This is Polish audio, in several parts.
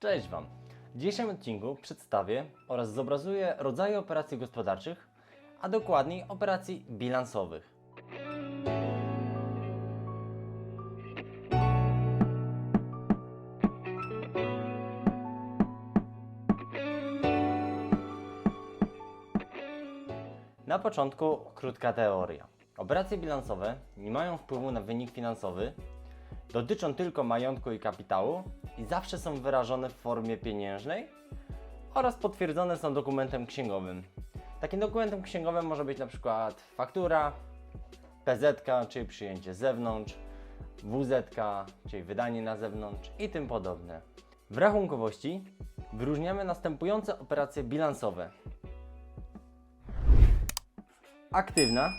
Cześć Wam! W dzisiejszym odcinku przedstawię oraz zobrazuję rodzaje operacji gospodarczych, a dokładniej operacji bilansowych. Na początku krótka teoria. Operacje bilansowe nie mają wpływu na wynik finansowy, dotyczą tylko majątku i kapitału i zawsze są wyrażone w formie pieniężnej oraz potwierdzone są dokumentem księgowym. Takim dokumentem księgowym może być na przykład faktura, PZ, czyli przyjęcie z zewnątrz, WZ, czyli wydanie na zewnątrz i tym podobne. W rachunkowości wyróżniamy następujące operacje bilansowe. Aktywna,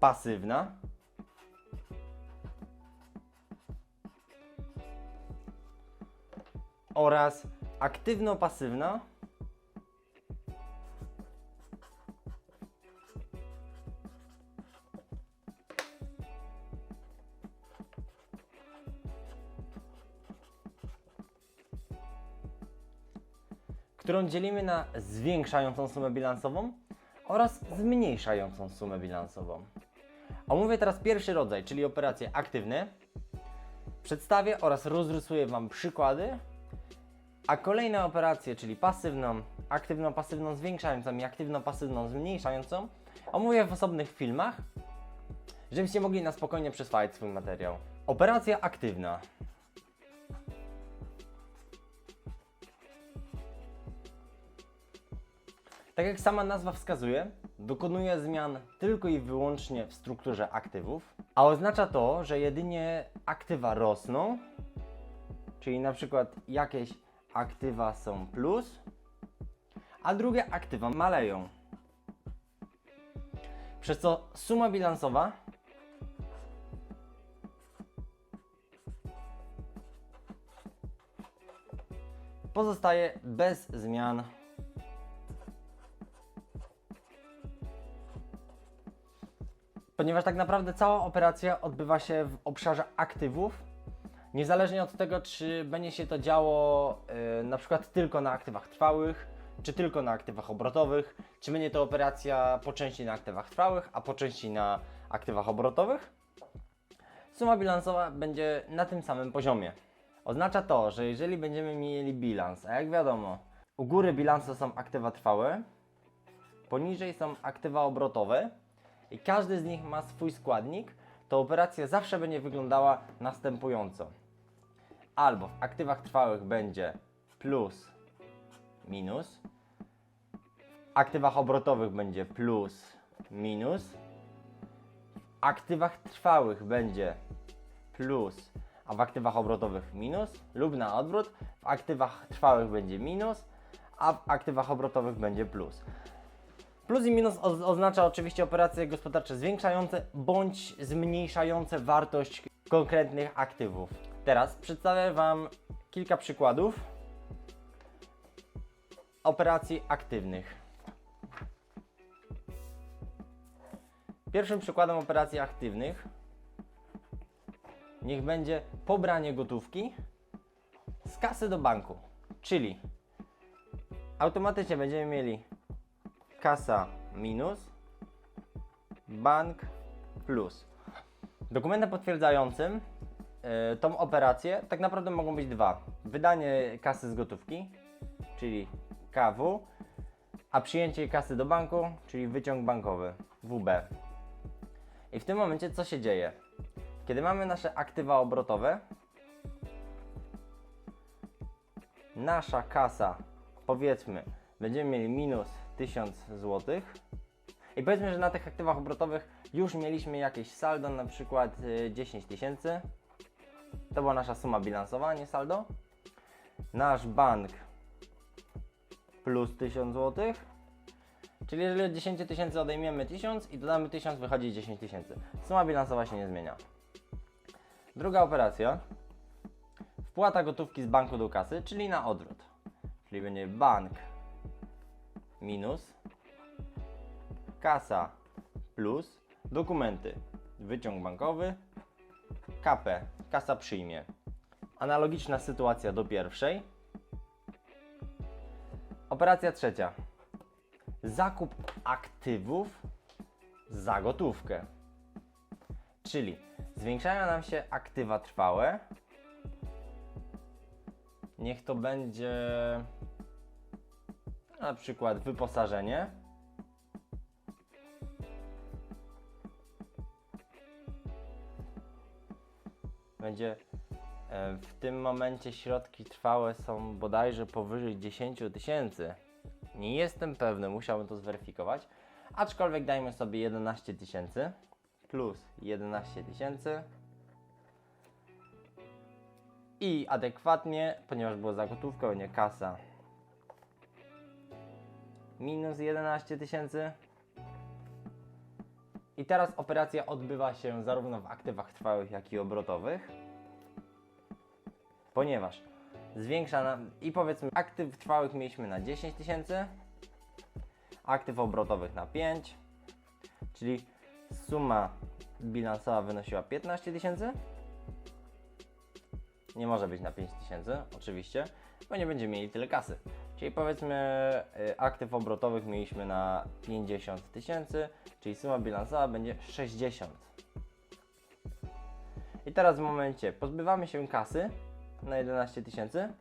pasywna, oraz aktywno-pasywna, którą dzielimy na zwiększającą sumę bilansową oraz zmniejszającą sumę bilansową. Omówię teraz pierwszy rodzaj, czyli operacje aktywne. Przedstawię oraz rozrysuję Wam przykłady, a kolejne operacje, czyli pasywną, aktywno-pasywną zwiększającą i aktywno-pasywną zmniejszającą, omówię w osobnych filmach, żebyście mogli na spokojnie przyswajać swój materiał. Operacja aktywna. Tak jak sama nazwa wskazuje, dokonuje zmian tylko i wyłącznie w strukturze aktywów, a oznacza to, że jedynie aktywa rosną, czyli na przykład jakieś aktywa są plus, a drugie aktywa maleją. Przez co suma bilansowa pozostaje bez zmian ponieważ tak naprawdę cała operacja odbywa się w obszarze aktywów, niezależnie od tego, czy będzie się to działo yy, na przykład tylko na aktywach trwałych, czy tylko na aktywach obrotowych, czy będzie to operacja po części na aktywach trwałych, a po części na aktywach obrotowych. Suma bilansowa będzie na tym samym poziomie. Oznacza to, że jeżeli będziemy mieli bilans, a jak wiadomo, u góry bilansu są aktywa trwałe, poniżej są aktywa obrotowe, i każdy z nich ma swój składnik, to operacja zawsze będzie wyglądała następująco. Albo w aktywach trwałych będzie plus, minus, w aktywach obrotowych będzie plus, minus, w aktywach trwałych będzie plus, a w aktywach obrotowych minus, lub na odwrót, w aktywach trwałych będzie minus, a w aktywach obrotowych będzie plus. Plus i minus oz- oznacza oczywiście operacje gospodarcze zwiększające bądź zmniejszające wartość konkretnych aktywów. Teraz przedstawię Wam kilka przykładów operacji aktywnych. Pierwszym przykładem operacji aktywnych niech będzie pobranie gotówki z kasy do banku, czyli automatycznie będziemy mieli kasa minus, bank plus. Dokumentem potwierdzającym y, tą operację tak naprawdę mogą być dwa. Wydanie kasy z gotówki, czyli KW, a przyjęcie kasy do banku, czyli wyciąg bankowy, WB. I w tym momencie co się dzieje? Kiedy mamy nasze aktywa obrotowe, nasza kasa, powiedzmy, będziemy mieli minus 1000 zł. I powiedzmy, że na tych aktywach obrotowych już mieliśmy jakieś saldo, na przykład y, 10 tysięcy. To była nasza suma bilansowa, nie saldo. Nasz bank plus 1000 zł. Czyli jeżeli od 10 tysięcy odejmiemy 1000 i dodamy 1000, wychodzi 10 tysięcy. Suma bilansowa się nie zmienia. Druga operacja. Wpłata gotówki z banku do kasy, czyli na odwrót. Czyli będzie bank minus, kasa plus, dokumenty, wyciąg bankowy, KP, kasa przyjmie. Analogiczna sytuacja do pierwszej. Operacja trzecia. Zakup aktywów za gotówkę. Czyli zwiększają nam się aktywa trwałe. Niech to będzie na przykład wyposażenie. Będzie e, w tym momencie środki trwałe są bodajże powyżej 10 tysięcy. Nie jestem pewny, musiałbym to zweryfikować. Aczkolwiek dajmy sobie 11 tysięcy plus 11 tysięcy. I adekwatnie, ponieważ było za gotówkę, nie kasa. Minus 11 tysięcy. I teraz operacja odbywa się zarówno w aktywach trwałych, jak i obrotowych. Ponieważ zwiększa nam i powiedzmy aktyw trwałych mieliśmy na 10 tysięcy, aktyw obrotowych na 5, czyli suma bilansowa wynosiła 15 tysięcy. Nie może być na 5 tysięcy, oczywiście, bo nie będziemy mieli tyle kasy. Czyli powiedzmy y, aktyw obrotowych mieliśmy na 50 tysięcy, czyli suma bilansowa będzie 60. I teraz w momencie pozbywamy się kasy na 11 tysięcy.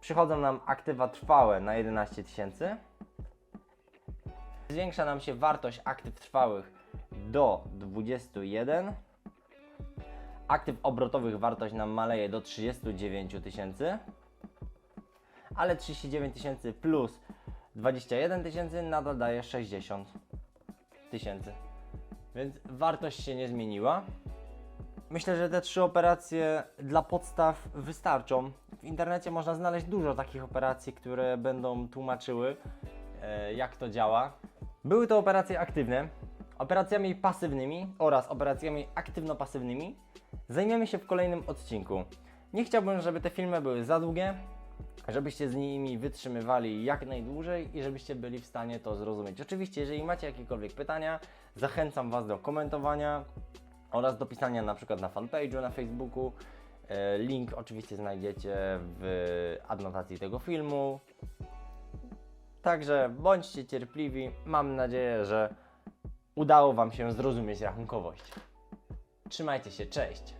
Przychodzą nam aktywa trwałe na 11 tysięcy. Zwiększa nam się wartość aktyw trwałych do 21. Aktyw obrotowych wartość nam maleje do 39 tysięcy. Ale 39 tysięcy plus 21 tysięcy nadal daje 60 tysięcy. Więc wartość się nie zmieniła. Myślę, że te trzy operacje dla podstaw wystarczą. W internecie można znaleźć dużo takich operacji, które będą tłumaczyły, e, jak to działa. Były to operacje aktywne. Operacjami pasywnymi oraz operacjami aktywno-pasywnymi zajmiemy się w kolejnym odcinku. Nie chciałbym, żeby te filmy były za długie, żebyście z nimi wytrzymywali jak najdłużej i żebyście byli w stanie to zrozumieć. Oczywiście, jeżeli macie jakiekolwiek pytania, zachęcam Was do komentowania oraz do pisania na przykład na fanpage'u na Facebooku. E, Link oczywiście znajdziecie w adnotacji tego filmu. Także bądźcie cierpliwi. Mam nadzieję, że udało Wam się zrozumieć rachunkowość. Trzymajcie się, cześć!